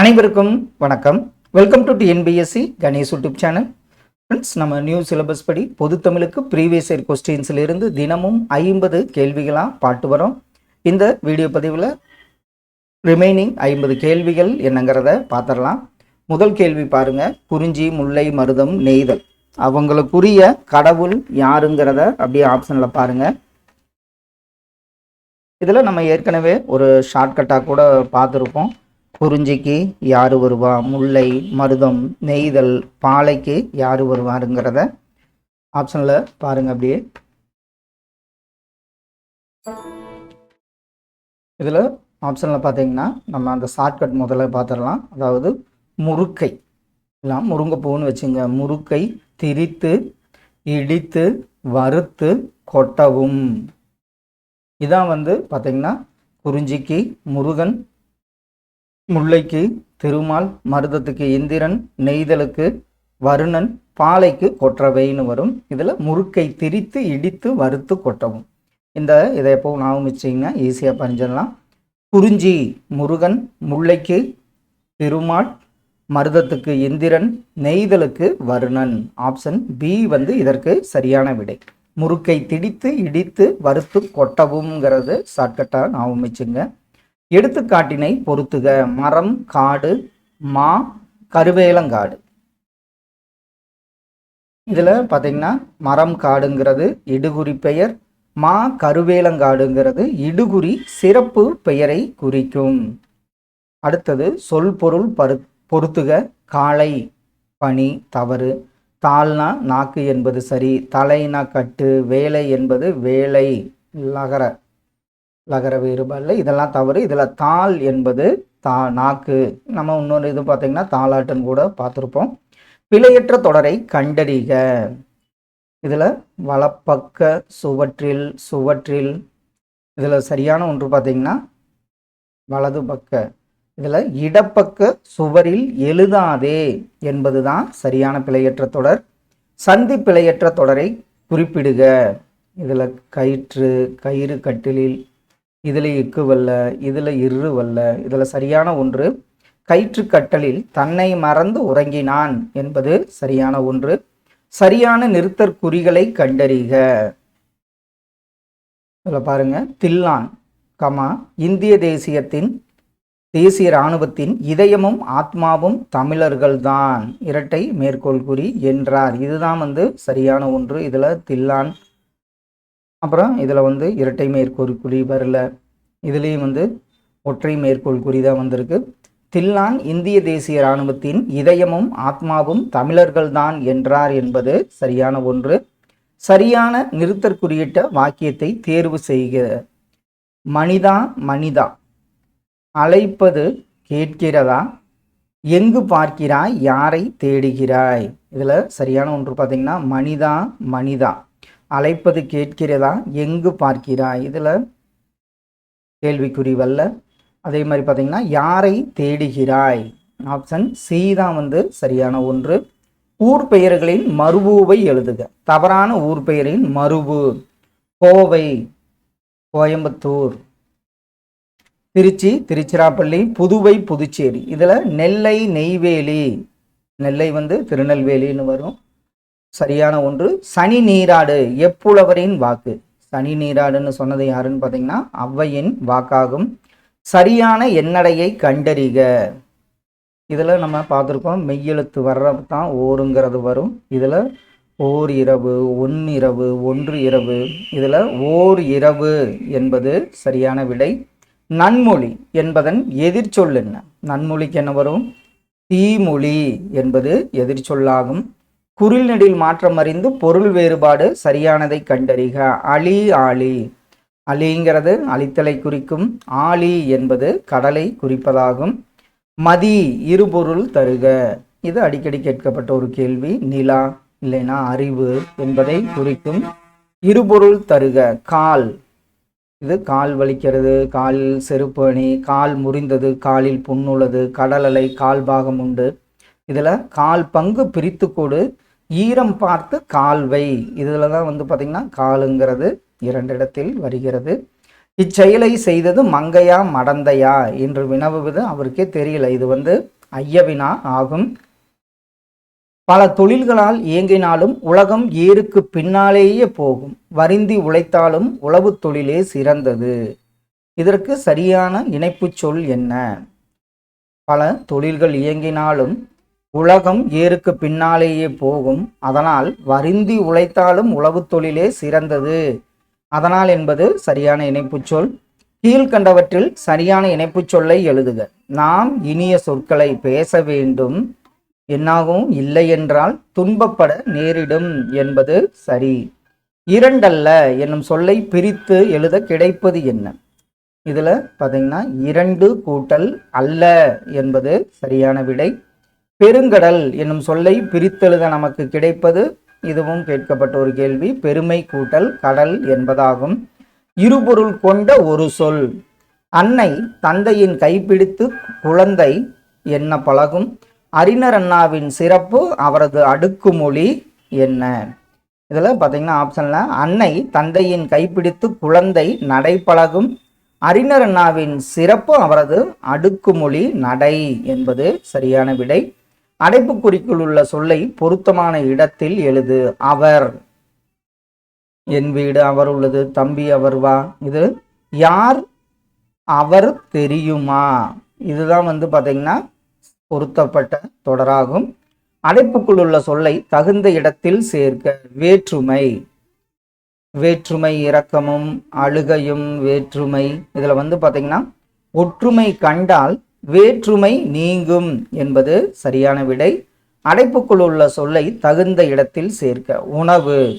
அனைவருக்கும் வணக்கம். Welcome to TNPSC Ganesh YouTube channel friends நம்ம நியூ சிலபஸ் படி பொது தமிழுக்கு ப்ரீவியஸ் இயர் கொஸ்டின்ஸில் இருந்து தினமும் ஐம்பது கேள்விகளாக பாட்டு வரோம். இந்த வீடியோ பதிவில் ரிமைனிங் ஐம்பது கேள்விகள் என்னங்கிறத பார்த்துடலாம் முதல் கேள்வி பாருங்கள் குறிஞ்சி முல்லை மருதம் நெய்தல். அவங்களுக்குரிய கடவுள் யாருங்கிறத அப்படியே ஆப்ஷனில் பாருங்கள் இதில் நம்ம ஏற்கனவே ஒரு ஷார்ட்கட்டாக கூட பார்த்துருப்போம் குறிஞ்சிக்கு யார் வருவா? முல்லை மருதம் நெய்தல் பாலைக்கு யார் வருவாருங்கிறத ஆப்ஷனில் பாருங்க அப்படியே. இதில் ஆப்ஷனில் பார்த்தீங்கன்னா நம்ம அந்த ஷார்ட்கட் முதல்ல பார்த்துடலாம் அதாவது முருக்கை எல்லாம் முருங்கைப்பூன்னு வச்சுங்க. முருக்கை திரித்து இடித்து வறுத்து கொட்டவும். இதான் வந்து பார்த்தீங்கன்னா குறிஞ்சிக்கு முருகன் முல்லைக்கு திருமால் மருதத்துக்கு இந்திரன் நெய்தலுக்கு வருணன் பாலைக்கு கொற்றவைன்னு வரும். இதில் முறுக்கை திரித்து இடித்து வறுத்து கொட்டவும். இந்த இதை எப்போ ஞாபகம் வச்சிங்கன்னா ஈஸியாக பறிஞ்சிடலாம். குறிஞ்சி முருகன் முல்லைக்கு திருமால் மருதத்துக்கு இந்திரன் நெய்தலுக்கு வருணன். ஆப்ஷன் பி வந்து இதற்கு சரியான விடை. முறுக்கை திடித்து இடித்து வறுத்து கொட்டவும்ங்கிறது ஷார்ட்கட்டாக ஞாபகம் வச்சுங்க எடுத்துக்காட்டினை பொறுத்துக மரம் காடு மா கருவேலங்காடு. இதில் பார்த்தீங்கன்னா மரம் காடுங்கிறது இடுகுறி பெயர் மா கருவேலங்காடுங்கிறது இடுகுறி சிறப்பு பெயரை குறிக்கும். அடுத்தது சொல் பொருள் பரு பொறுத்துக காளை பனி தவறு. தாள்னா நாக்கு என்பது சரி தலைனா கட்டு வேலை என்பது வேலை. லகர. லகர வேறுபாடில் இதெல்லாம் தவறு. இதில் தாள் என்பது தா நாக்கு. நம்ம இன்னொரு இது பார்த்திங்கன்னா தாளாட்டுன்னு கூட பார்த்துருப்போம் பிழையற்ற தொடரை கண்டறிக. இதில் வலப்பக்க சுவற்றில் சுவற்றில். இதில் சரியான ஒன்று பார்த்தீங்கன்னா வலது பக்க. இதில் இடப்பக்க சுவரில் எழுதாதே என்பது தான் சரியான பிழையற்ற தொடர். சந்தி பிழையற்ற தொடரை குறிப்பிடுக. இதில் கயிற்று கயிறு கட்டிலில் இதில் இக்கு வல்ல இதில் இரு வல்ல இதில் சரியான ஒன்று. கயிற்றுக்கட்டலில் தன்னை மறந்து உறங்கினான் என்பது சரியான ஒன்று. சரியான நிறுத்தற் குறிகளை கண்டறிக. இதில் பாருங்க தில்லான் கமா இந்திய தேசியத்தின் தேசிய இராணுவத்தின் இதயமும் ஆத்மாவும் தமிழர்கள்தான். இரட்டை மேற்கோள் குறி என்றார். இதுதான் வந்து சரியான ஒன்று. இதில் தில்லான் அப்புறம் இதில் வந்து இரட்டை மேற்கோள் குறி வரல. இதுலேயும் வந்து ஒற்றை மேற்கோள் குறி தான் வந்திருக்கு. தில்லான் இந்திய தேசிய இராணுவத்தின் இதயமும் ஆத்மாவும் தமிழர்கள்தான் என்றார் என்பது சரியான ஒன்று. சரியான நிறுத்தற்குறியிட்ட வாக்கியத்தை தேர்வு செய்க. மனிதா மனிதா. அழைப்பது கேட்கிறதா? எங்கு பார்க்கிறாய்? யாரை தேடுகிறாய்? இதில் சரியான ஒன்று பார்த்தீங்கன்னா மனிதா மனிதா. அழைப்பது கேட்கிறதா? எங்கு பார்க்கிறாய்? இதில் கேள்விக்குறி வல்ல. அதே மாதிரி பார்த்தீங்கன்னா யாரை தேடுகிறாய்? ஆப்ஷன் சி தான் வந்து சரியான ஒன்று. ஊர் பெயர்களின் மறுபூவை எழுதுக. தவறான ஊர் பெயரின் மறுபு கோவை கோயம்புத்தூர். திருச்சி திருச்சிராப்பள்ளி புதுவை புதுச்சேரி. இதில் நெல்லை நெய்வேலி. நெல்லை வந்து திருநெல்வேலின்னு வரும். சரியான ஒன்று. சனி நீராடு எப்புலவரின் வாக்கு. சனி நீராடுன்னு சொன்னது யாருன்னு பார்த்தீங்கன்னா ஔவையின் வாக்காகும். சரியான எண்ணடையை கண்டறிக. இதில் நம்ம பார்த்துருக்கோம் மெய்யெழுத்து வர்றது தான் ஓருங்கிறது வரும். இதில் ஓர் இரவு ஒன் இரவு ஒன்று இரவு. இதில் ஓர் இரவு என்பது சரியான விடை. நன்மொழி என்பதன் எதிர்ச்சொல் என்ன? நன்மொழிக்கு என்ன வரும்? தீமொழி என்பது எதிர்ச்சொல்லாகும். குறில்நெடில் மாற்றம் அறிந்து பொருள் வேறுபாடு சரியானதை கண்டறிக. அலி ஆலி அலிங்கிறது அழித்தலை குறிக்கும். ஆலி என்பது கடலை குறிப்பதாகும். மதி இருபொருள் தருக. இது அடிக்கடி கேட்கப்பட்ட ஒரு கேள்வி. நிலா இல்லைனா அறிவு என்பதை குறிக்கும். இருபொருள் தருக. கால். இது கால் வலிக்கிறது. காலில் செருப்பு அணி. கால் முறிந்தது. காலில் புண்ணுள்ளது. கடல் அலை கால் பாகம் உண்டு. இதில் கால் பங்கு பிரித்து கொடு. ஈரம் பார்த்து கால்வை. இதில் தான் வந்து பார்த்திங்கன்னா காலுங்கிறது இரண்டு இடத்தில் வருகிறது. இச்செயலை செய்தது மங்கையா மடந்தையா என்று வினவுவது அவருக்கே தெரியல. இது வந்து ஐயவினா ஆகும். பல தொழில்களால் இயங்கினாலும் உலகம் ஏருக்கு பின்னாலேயே போகும். வருந்தி உழைத்தாலும் உளவு தொழிலே சிறந்தது. இதற்கு சரியான இணைப்புச் சொல் என்ன? பல தொழில்கள் இயங்கினாலும் உலகம் ஏருக்கு பின்னாலேயே போகும். அதனால் வருந்தி உழைத்தாலும் உழவு தொழிலே சிறந்தது. அதனால் என்பது சரியான இணைப்புச் சொல். கீழ்கண்டவற்றில் சரியான இணைப்புச் சொல்லை எழுதுக. நாம் இனிய சொற்களை பேச வேண்டும். என்னாகவும் இல்லை என்றால் துன்பப்பட நேரிடும் என்பது சரி. இரண்டல்ல என்னும் சொல்லை பிரித்து எழுத கிடைப்பது என்ன? இதில் பார்த்தீங்கன்னா இரண்டு கூட்டல் அல்ல என்பது சரியான விடை. பெருங்கடல் என்னும் சொல்லை பிரித்தெழுத நமக்கு கிடைப்பது? இதுவும் கேட்கப்பட்ட ஒரு கேள்வி. பெருமை கூட்டல் கடல் என்பதாகும். இருபொருள் கொண்ட ஒரு சொல். அன்னை தந்தையின் கைப்பிடித்து குழந்தை என்ன பழகும்? அறிஞர் அண்ணாவின் சிறப்பு அவரது அடுக்குமொழி என்ன? இதில் பார்த்தீங்கன்னா ஆப்ஷனில் அன்னை தந்தையின் கைப்பிடித்து குழந்தை நடைப்பழகும் அறிஞர் அண்ணாவின் சிறப்பு அவரது அடுக்குமொழி நடை என்பது சரியான விடை. அடைப்புக்குறிக்குள் உள்ள சொல்லை பொருத்தமான இடத்தில் எழுது. அவர். என் வீடு அவர் உள்ளது. தம்பி அவர் வா. இது யார் அவர் தெரியுமா? இதுதான் வந்து பார்த்தீங்கன்னா பொருத்தப்பட்ட தொடராகும். அடைப்புக்குள் உள்ள சொல்லை தகுந்த இடத்தில் சேர்க்க. வேற்றுமை. வேற்றுமை இரக்கமும் அழுகையும் வேற்றுமை. இதில் வந்து பார்த்தீங்கன்னா ஒற்றுமை கண்டால் வேற்றுமை நீங்கும் என்பது சரியான விடை. அடைப்புக்குள் உள்ள சொல்லை தகுந்த இடத்தில் சேர்க்க. உணவு.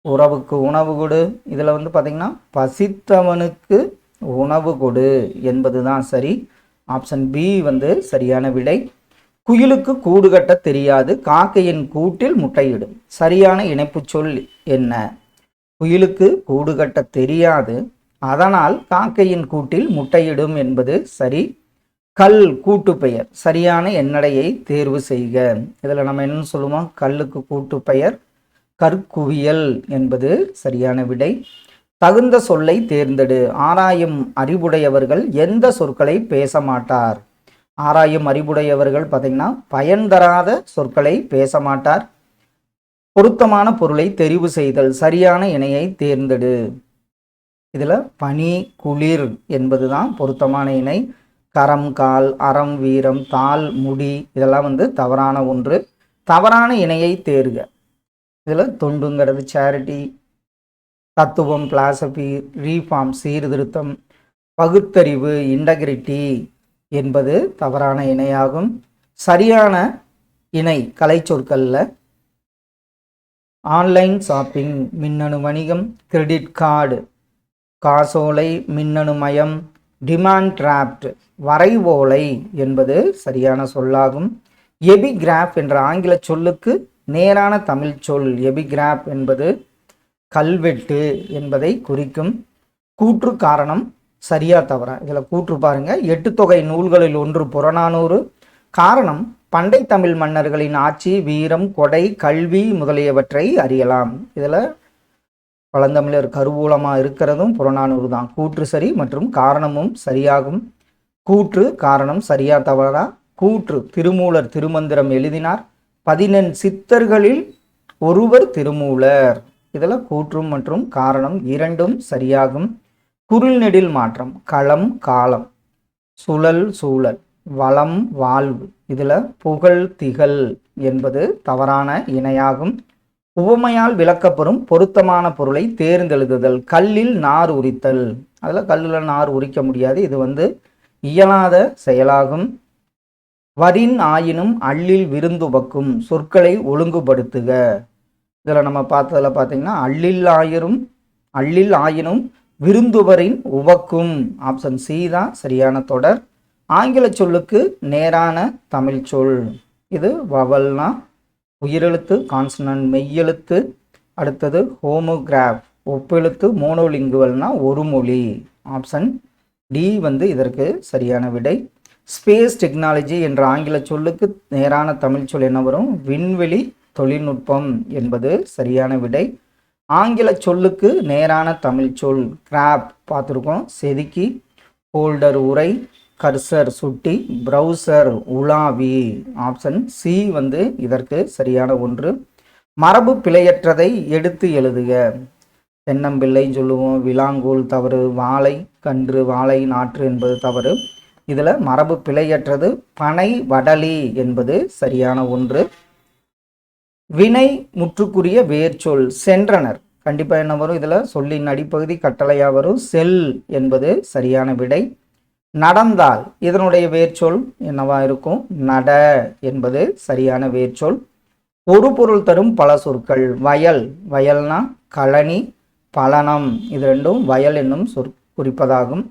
உறவுக்கு உணவு கொடு. இதில் வந்து பார்த்திங்கன்னா பசித்தவனுக்கு உணவு கொடு என்பது தான் சரி. ஆப்ஷன் பி வந்து சரியான விடை. குயிலுக்கு கூடு கட்ட தெரியாது. காக்கையின் கூட்டில் முட்டையிடும். சரியான இணைப்புச் சொல் என்ன? குயிலுக்கு கூடு கட்ட தெரியாது. அதனால் காக்கையின் கூட்டில் முட்டையிடும் என்பது சரி. கல் கூட்டு பெயர் சரியான எண்ணடையை தேர்வு செய்க. இதில் நம்ம என்ன சொல்லுவோம்? கல்லுக்கு கூட்டு பெயர் கற்குவியல் என்பது சரியான விடை. தகுந்த சொல்லை தேர்ந்தெடு. ஆராயும் அறிவுடையவர்கள் எந்த சொற்களை பேச மாட்டார்? ஆராயும் அறிவுடையவர்கள் பார்த்தீங்கன்னா பயன் தராத சொற்களை பேச மாட்டார். பொருத்தமான பொருளை தெரிவு செய்தல் சரியான இணையை தேர்ந்தெடு. இதில் பனி குளிர் என்பதுதான் பொருத்தமான இணை. கரம் கால் அறம் வீரம் தாள் முடி இதெல்லாம் வந்து தவறான ஒன்று. தவறான இணையை தேர்க. இதில் தொண்டுங்கிறது சேரிட்டி தத்துவம் பிலாசபி ரீஃபார்ம் சீர்திருத்தம் பகுத்தறிவு இன்டகிரிட்டி என்பது தவறான இணையாகும். சரியான இணை கலைச்சொற்களில் ஆன்லைன் ஷாப்பிங் மின்னணு வணிகம் கிரெடிட் கார்டு காசோலை மின்னணு மயம் டிமாண்ட் டிராப்ட் வரைவோலை என்பது சரியான சொல்லாகும். எபிகிராஃப் என்ற ஆங்கில சொல்லுக்கு நேரான தமிழ் சொல் எபிகிராப் என்பது கல்வெட்டு என்பதை குறிக்கும். கூற்று காரணம் சரியா தவறா? இதில் கூற்று பாருங்க. எட்டு தொகை நூல்களில் ஒன்று புறநானூறு. காரணம் பண்டை தமிழ் மன்னர்களின் ஆட்சி வீரம் கொடை கல்வி முதலியவற்றை அறியலாம். இதில் பழந்தமிழர் கருவூலமாக இருக்கிறதும் புறநானூறு தான். கூற்று சரி மற்றும் காரணமும் சரியாகும். கூற்று காரணம் சரியா தவறா? கூற்று திருமூலர் திருமந்திரம் எழுதினார். பதினெண் சித்தர்களில் ஒருவர் திருமூலர். இதில் கூற்றும் மற்றும் காரணம் இரண்டும் சரியாகும். குரில் நெடில் மாற்றம் களம் காலம் சுழல் சூழல் வளம் வாழ்வு. இதில் புகழ் திகழ் என்பது தவறான இணையாகும். உவமையால் விளக்கப்பெறும் பொருத்தமான பொருளை தேர்ந்தெழுதுதல். கல்லில் நார் உரித்தல். அதில் கல்லில் நார் உரிக்க முடியாது. இது வந்து இயலாத செயலாகும். வரின் ஆயினும் அள்ளில் விருந்துபக்கும் சொற்களை ஒழுங்குபடுத்துக. இதில் நம்ம பார்த்ததில் பார்த்தீங்கன்னா அள்ளில் ஆயிரும் அள்ளில் ஆயினும் விருந்துவரின் உவக்கும் ஆப்ஷன் சி தான் சரியான தொடர். ஆங்கில சொல்லுக்கு நேரான தமிழ் சொல். இது வவல்னா உயிரெழுத்து கான்சனன்ட் மெய்யெழுத்து அடுத்தது ஹோமோகிராஃப் ஒப்பெழுத்து மோனோலிங்குவல்னா ஒரு மொழி. ஆப்ஷன் டி வந்து இதற்கு சரியான விடை. ஸ்பேஸ் டெக்னாலஜி என்ற ஆங்கில சொல்லுக்கு நேரான தமிழ் சொல் என்ன வரும்? விண்வெளி தொழில்நுட்பம் என்பது சரியான விடை. ஆங்கில சொல்லுக்கு நேரான தமிழ் சொல் கிராப் பார்த்துருக்கோம். செதுக்கி ஹோல்டர் உரை கர்சர் சுட்டி ப்ரௌசர் உலாவி. ஆப்ஷன் சி வந்து இதற்கு சரியான ஒன்று. மரபு பிழையற்றதை எடுத்து எழுதுக. தென்னம்பிள்ளைன்னு சொல்லுவோம். விலாங்கூல் தவறு வாழை கன்று வாழை நாற்று என்பது தவறு. இதில் மரபு பிழையற்றது பனை வடலி என்பது சரியான ஒன்று. வினை முற்றுக்குரிய வேர்ச்சொல் சென்றனர். கண்டிப்பாக என்ன வரும்? இதில் சொல்லின் அடிப்பகுதி கட்டளையாக வரும். செல் என்பது சரியான விடை. நடந்தால் இதனுடைய வேர்ச்சொல் என்னவா இருக்கும்? நட என்பது சரியான வேர்ச்சொல். ஒரு பொருள் தரும் பல சொற்கள். வயல். வயல்னா கழனி பலனம் இது ரெண்டும் வயல் என்னும் சொற் குறிப்பதாகும்.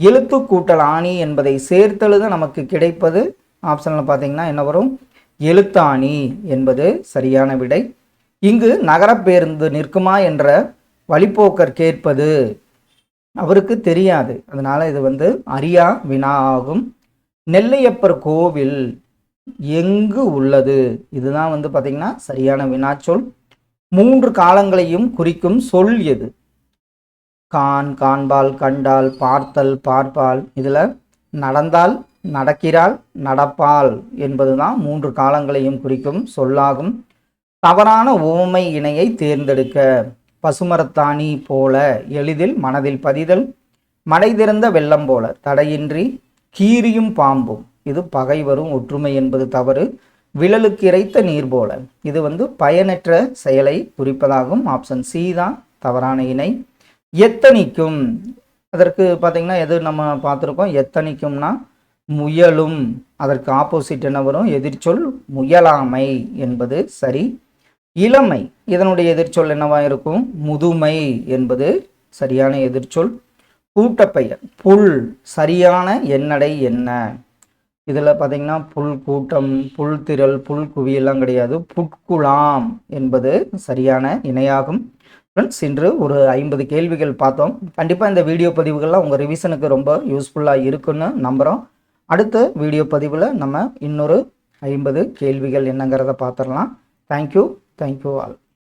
எழுத்து கூட்டல் ஆணி என்பதை சேர்த்தெழுத நமக்கு கிடைப்பது ஆப்ஷனில் பார்த்தீங்கன்னா என்ன வரும்? எழுத்தாணி என்பது சரியான விடை. இங்கு நகரப்பேருந்து நிற்குமா என்ற வழிப்போக்கர் கேட்பது அவருக்கு தெரியாது. அதனால இது வந்து அரியா வினா ஆகும் நெல்லையப்பர் கோவில் எங்கு உள்ளது? இதுதான் வந்து பார்த்தீங்கன்னா சரியான வினாச்சொல். மூன்று காலங்களையும் குறிக்கும் சொல் எது? கான் காண்பால் கண்டால் பார்த்தல் பார்ப்பால். இதில் நடந்தால் நடக்கிறாள் நடப்பால் என்பதுதான் மூன்று காலங்களையும் குறிக்கும் சொல்லாகும். தவறான உவமை இணையை தேர்ந்தெடுக்க. பசுமரத்தாணி போல எளிதில் மனதில் பதிதல் மடை திறந்த வெள்ளம் போல தடையின்றி கீரியும் பாம்பும். இது பகைவரும் ஒற்றுமை என்பது தவறு. விழலுக்கு இறைத்த நீர் போல. இது வந்து பயனற்ற செயலை குறிப்பதாகும். ஆப்ஷன் சி தான் தவறான இணை. எத்தனிக்கும்? அதற்கு பார்த்தீங்கன்னா எது நம்ம பார்த்துருக்கோம்? எத்தனிக்கும்னா முயலும். அதற்கு ஆப்போசிட் என்ன வரும்? எதிர்ச்சொல் முயலாமை என்பது சரி. இளமை. இதனுடைய எதிர்ச்சொல் என்னவா இருக்கும்? முதுமை என்பது சரியான எதிர்ச்சொல். கூட்டப்பெயர். புல். சரியான எண்ணடை என்ன? இதில் பார்த்தீங்கன்னா புல் கூட்டம் புல் திரள் புல் குவியெல்லாம் கிடையாது. புட்குலாம் என்பது சரியான இணையாகும். ஃப்ரெண்ட்ஸ் இன்று ஒரு ஐம்பது கேள்விகள் பார்த்தோம். கண்டிப்பாக இந்த வீடியோ பதிவுகள்லாம் உங்கள் ரிவிஷனுக்கு ரொம்ப யூஸ்ஃபுல்லாக இருக்குன்னு நம்புகிறோம் அடுத்த வீடியோ பதிவில் நம்ம இன்னொரு ஐம்பது கேள்விகள் என்னங்கிறத பார்த்துடலாம் தேங்க்யூ தேங்க்யூ ஆல்